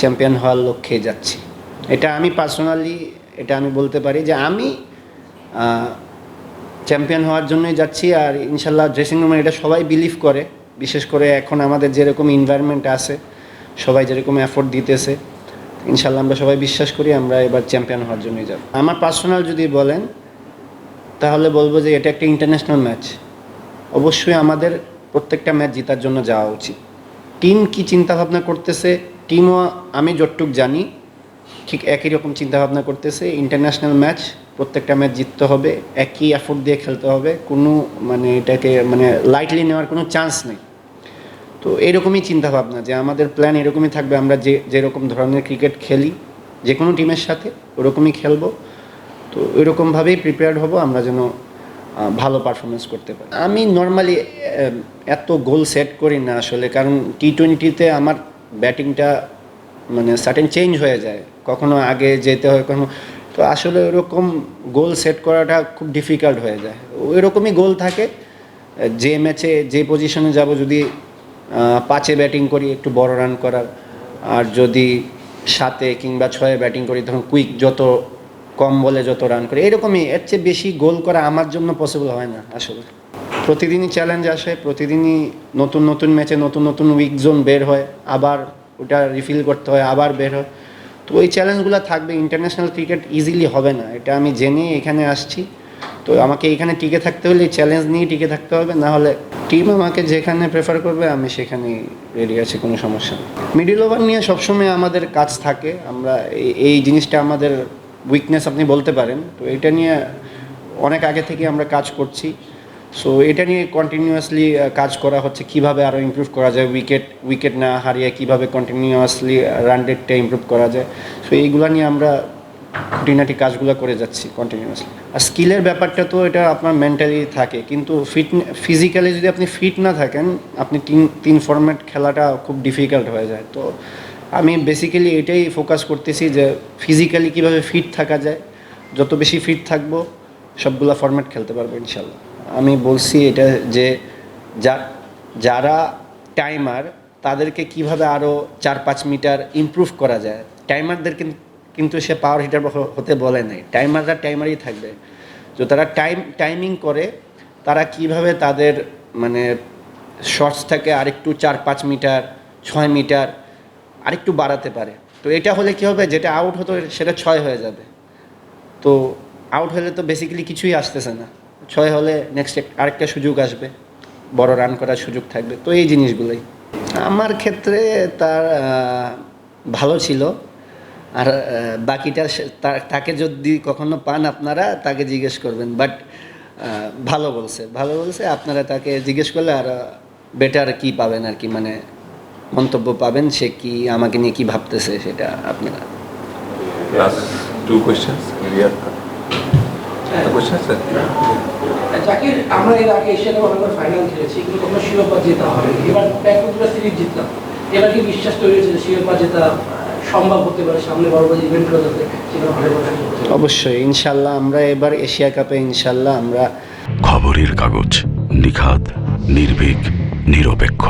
Champion হওয়ার লক্ষ্যে যাচ্ছি। এটা আমি পার্সোনালি এটা আমি বলতে পারি যে আমি চ্যাম্পিয়ন হওয়ার জন্যই যাচ্ছি আর ইনশাল্লাহ ড্রেসিং রুমে এটা সবাই বিলিভ করে। বিশেষ করে এখন আমাদের যেরকম এনভায়রনমেন্ট আছে, সবাই যেরকম এফোর্ট দিতেছে, ইনশাল্লাহ আমরা সবাই বিশ্বাস করি আমরা এবার চ্যাম্পিয়ন হওয়ার জন্যই যাব। আমার পার্সোনাল যদি বলেন, তাহলে বলব যে এটা একটা ইন্টারন্যাশনাল ম্যাচ অবশ্যই আমাদের প্রত্যেকটা ম্যাচ জেতার জন্য যাওয়া উচিত। টিম কি চিন্তাভাবনা করতেছে টিমও আমি যতটুক জানি, ঠিক একই রকম চিন্তা ভাবনা করতেছে। ইন্টারন্যাশনাল ম্যাচ প্রত্যেকটা ম্যাচ জিততে হবে, একই এফোর্ট দিয়ে খেলতে হবে। কোনো মানে এটাকে মানে লাইটলি নেওয়ার কোনো চান্স নেই। তো এরকমই চিন্তা ভাবনা যে আমাদের প্ল্যান এরকমই থাকবে, আমরা যে, যেরকম ধরনের ক্রিকেট খেলি যে কোনো টিমের সাথে ওরকমই খেলব। তো ওইরকমভাবেই প্রিপেয়ার্ড হব, আমরা যেন ভালো পারফরমেন্স করতে পারি। আমি নর্মালি এত গোল সেট করি না আসলে, কারণ টি টোয়েন্টিতে আমার ব্যাটিংটা মানে সার্টেন চেঞ্জ হয়ে যায়। কখনো আগে যেতে হয়, কখনো তো আসলে ওরকম গোল সেট করাটা খুব ডিফিকাল্ট হয়ে যায়। ওইরকমই গোল থাকে। যে ম্যাচে যে পজিশনে যাব যদি পাঁচে ব্যাটিং করি, একটু বড় রান করার। আর যদি সাতে কিংবা ছয়ে ব্যাটিং করি, তখন কুইক যত কম বলে যত রান করে। এরকমই, এর চেয়ে বেশি গোল করা আমার জন্য পসিবল হয় না, আসলে। প্রতিদিনই চ্যালেঞ্জ আসে, প্রতিদিনই নতুন নতুন ম্যাচে নতুন নতুন উইক জোন বের হয়, আবার ওটা রিফিল করতে হয়, আবার বের হয়। তো ওই চ্যালেঞ্জগুলো থাকবে ইন্টারন্যাশনাল ক্রিকেট ইজিলি হবে না, এটা আমি জেনেই এখানে আসছি। তো আমাকে এখানে টিকে থাকতে হলে চ্যালেঞ্জ নিয়ে টিকে থাকতে হবে, না হলে টিম আমাকে যেখানে প্রেফার করবে, আমি সেখানেই রেডি আছি, কোনো সমস্যা মিডিল ওভার নিয়ে সবসময় আমাদের কাজ থাকে, আমরা এই জিনিসটা আমাদের উইকনেস আপনি বলতে পারেন। তো এটা নিয়ে অনেক আগে থেকে আমরা কাজ করছি। সো এটা নিয়ে কন্টিনিউয়াসলি কাজ করা হচ্ছে। কীভাবে আরও ইমপ্রুভ করা যায়? উইকেট উইকেট না হারিয়ে কীভাবে কন্টিনিউয়াসলি রান রেটটা ইমপ্রুভ করা যায়? সো এইগুলো নিয়ে আমরা খুঁটিনাটি কাজগুলো করে যাচ্ছি কন্টিনিউয়াসলি আর স্কিলের ব্যাপারটা তো এটা আপনার মেন্টালি থাকে। কিন্তু ফিট ফিজিক্যালি যদি আপনি ফিট না থাকেন, আপনি তিন তিন ফরম্যাট খেলাটা খুব ডিফিকাল্ট হয়ে যায়। তো আমি বেসিক্যালি এটাই ফোকাস করতেছি যে ফিজিক্যালি কীভাবে ফিট থাকা যায়? যত বেশি ফিট থাকব, সবগুলো ফরম্যাট খেলতে পারব ইনশাল্লাহ। আমি বলছি এটা যে যা, যারা টাইমার তাদেরকে কীভাবে আরও চার পাঁচ মিটার ইমপ্রুভ করা যায়? টাইমারদের কিন্তু সে পাওয়ার হিটার হতে বলে নাই। টাইমাররা টাইমারই থাকবে। তো তারা টাইম টাইমিং করে তারা কীভাবে তাদের মানে শর্টস শর্টসটাকে আরেকটু চার পাঁচ মিটার ছয় মিটার আরেকটু বাড়াতে পারে। তো এটা হলে কী হবে? যেটা আউট হতো সেটা ছয় হয়ে যাবে। তো আউট হলে তো বেসিক্যালি কিছুই আসতেছে না। ছয় হলে নেক্সট আরেকটা সুযোগ আসবে। বড় রান করার সুযোগ থাকবে। তো এই জিনিসগুলোই। আমার ক্ষেত্রে তার ভালো ছিল। আর বাকিটা তাকে যদি কখনো পান আপনারা, তাকে জিজ্ঞেস করবেন। বাট ভালো বলছে। ভালো বলছে, আপনারা তাকে জিজ্ঞেস করলে আর বেটার কি পাবেন আর কি? মানে মন্তব্য পাবেন সে কি, আমাকে নিয়ে কি ভাবতেছে সেটা আপনারা। Last two questions. Riyad. The questions, sir? Zakir আমরা এর আগে এশিয়ানে অনেকবার ফাইনাল খেলেছি কিন্তু কখনো শিরোপা জেতা হয় এবার ব্যাকগ্রাউন্ডটা সিরিজ জিতলাম এবার কি বিশ্বাস তৈরি হয়েছে শিরোপা জেতা সম্ভব হতে পারে সামনে বড় বড় ইভেন্টগুলো যাতে সেখানে ভালো করে অবশ্যই ইনশাল্লাহ আমরা এবার এশিয়া কাপে ইনশাল্লাহ আমরা খবরের কাগজ নিখাত নির্ভীক নিরপেক্ষ